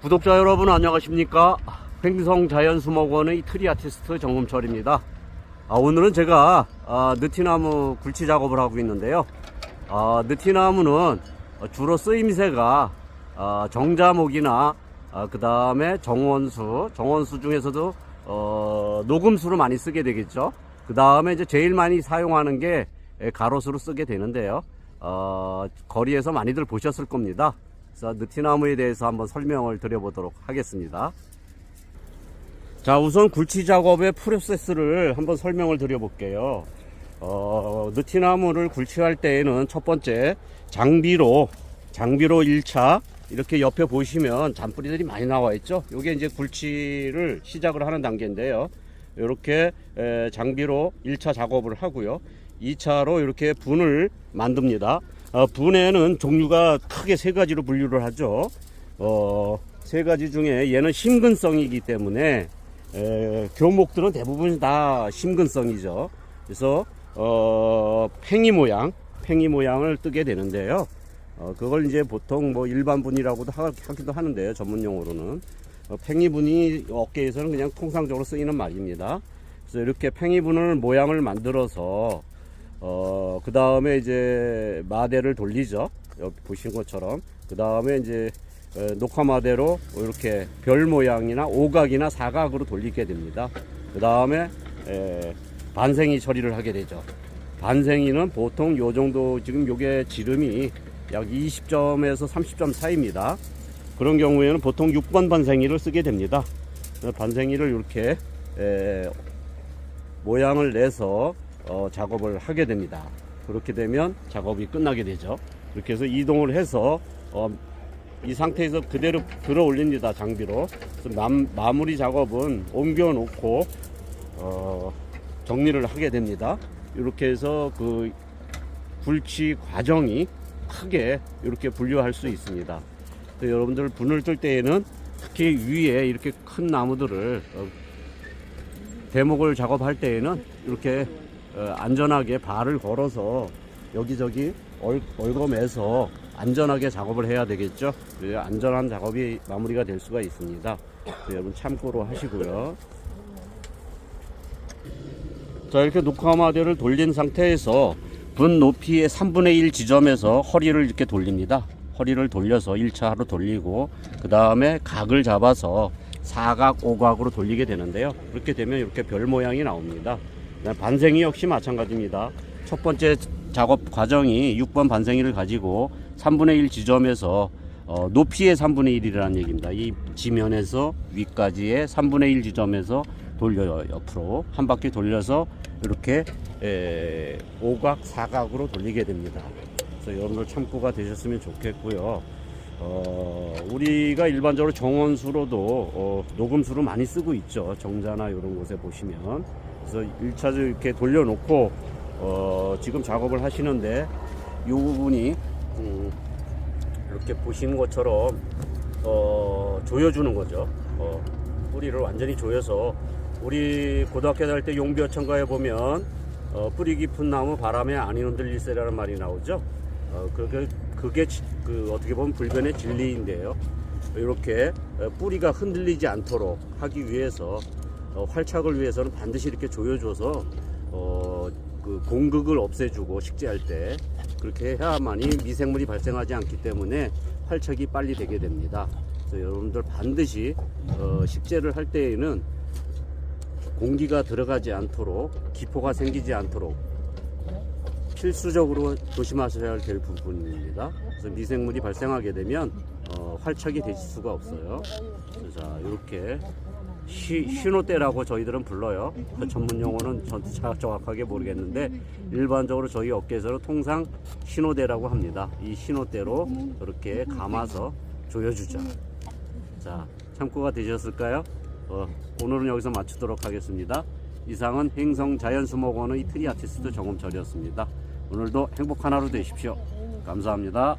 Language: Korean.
구독자 여러분 안녕하십니까? 횡성 자연수목원의 트리 아티스트 정금철입니다. 아, 오늘은 제가 아, 느티나무 굴치 작업을 하고 있는데요. 아, 느티나무는 주로 쓰임새가 아, 정자목이나 그 다음에 정원수 정원수 중에서도 어, 녹음수로 많이 쓰게 되겠죠. 그 다음에 이제 제일 많이 사용하는 게 가로수로 쓰게 되는데요. 어, 거리에서 많이들 보셨을 겁니다 그래서 느티나무에 대해서 한번 설명을 드려보도록 하겠습니다. 자, 우선 굴치 작업의 프로세스를 한번 설명을 드려볼게요. 어, 느티나무를 굴치할 때에는 첫 번째 장비로, 장비로 1차, 이렇게 옆에 보시면 잔뿌리들이 많이 나와 있죠. 이게 이제 굴치를 시작을 하는 단계인데요. 이렇게 에, 장비로 1차 작업을 하고요. 2차로 이렇게 분을 만듭니다. 어, 분에는 종류가 크게 세 가지로 분류를 하죠. 어, 세 가지 중에 얘는 심근성이기 때문에 에, 교목들은 대부분 다 심근성이죠. 그래서 어, 팽이 모양, 팽이 모양을 뜨게 되는데요. 어, 그걸 이제 보통 뭐 일반 분이라고도 하, 하기도 하는데요. 전문 용어로는 어, 팽이 분이 업계에서는 그냥 통상적으로 쓰이는 말입니다. 그래서 이렇게 팽이 분을 모양을 만들어서 어, 그 다음에 이제 마대를 돌리죠. 여기 보신 것처럼. 그 다음에 이제 에, 녹화마대로 이렇게 별 모양이나 오각이나 사각으로 돌리게 됩니다. 그 다음에 반생이 처리를 하게 되죠. 반생이는 보통 요 정도 지금 요게 지름이 약 20점에서 30점 사이입니다. 그런 경우에는 보통 6번 반생이를 쓰게 됩니다. 반생이를 이렇게 에, 모양을 내서 어, 작업을 하게 됩니다. 그렇게 되면 작업이 끝나게 되죠. 이렇게 해서 이동을 해서 어, 이 상태에서 그대로 들어 올립니다. 장비로. 맘, 마무리 작업은 옮겨 놓고 어, 정리를 하게 됩니다. 이렇게 해서 그 굴치 과정이 크게 이렇게 분류할 수 있습니다. 여러분들 분을 뜰 때에는 특히 위에 이렇게 큰 나무들을 어, 대목을 작업할 때에는 이렇게 어, 안전하게 발을 걸어서 여기저기 얼, 얼검해서 안전하게 작업을 해야 되겠죠. 그 안전한 작업이 마무리가 될 수가 있습니다. 여러분 참고로 하시고요. 자 이렇게 녹화마대를 돌린 상태에서 분 높이의 3분의 1 지점에서 허리를 이렇게 돌립니다. 허리를 돌려서 1차로 돌리고 그 다음에 각을 잡아서 사각, 오각으로 돌리게 되는데요. 그렇게 되면 이렇게 별 모양이 나옵니다. 반생이 역시 마찬가지입니다. 첫 번째 작업 과정이 6번 반생이를 가지고 3분의 1 지점에서 어, 높이의 3분의 1이라는 얘기입니다. 이 지면에서 위까지의 3분의 1 지점에서 돌려요. 옆으로 한 바퀴 돌려서 이렇게 에, 오각, 사각으로 돌리게 됩니다. 그래서 여러분들 참고가 되셨으면 좋겠고요. 어, 우리가 일반적으로 정원수로도 어, 녹음수로 많이 쓰고 있죠. 정자나 이런 곳에 보시면. 그래서 1차적 이렇게 돌려놓고 어, 지금 작업을 하시는데 이 부분이 음, 이렇게 보시는 것처럼 어, 조여주는 거죠. 어, 뿌리를 완전히 조여서 우리 고등학교 다닐 때 용비어천가에 보면 어, 뿌리 깊은 나무 바람에 안 흔들릴세라는 말이 나오죠. 어, 그게, 그게 지- 그 어떻게 보면 불변의 진리인데요. 이렇게 어, 뿌리가 흔들리지 않도록 하기 위해서 어, 활착을 위해서는 반드시 이렇게 조여줘서 어, 그 공극을 없애주고 식재할 때 그렇게 해야만이 미생물이 발생하지 않기 때문에 활착이 빨리 되게 됩니다. 그래서 여러분들 반드시 어, 식재를 할 때에는 공기가 들어가지 않도록 기포가 생기지 않도록 필수적으로 조심하셔야 될 부분입니다. 그래서 미생물이 발생하게 되면 어, 활착이 되실 수가 없어요. 자 이렇게 시, 신호대라고 저희들은 불러요. 그 전문 용어는 정확하게 모르겠는데 일반적으로 저희 업계에서는 통상 신호대라고 합니다. 이 신호대로 이렇게 감아서 조여주죠. 자, 참고가 되셨을까요? 어, 오늘은 여기서 마치도록 하겠습니다. 이상은 행성 자연수목원의 트리 아티스트 정음철이었습니다. 오늘도 행복한 하루 되십시오. 감사합니다.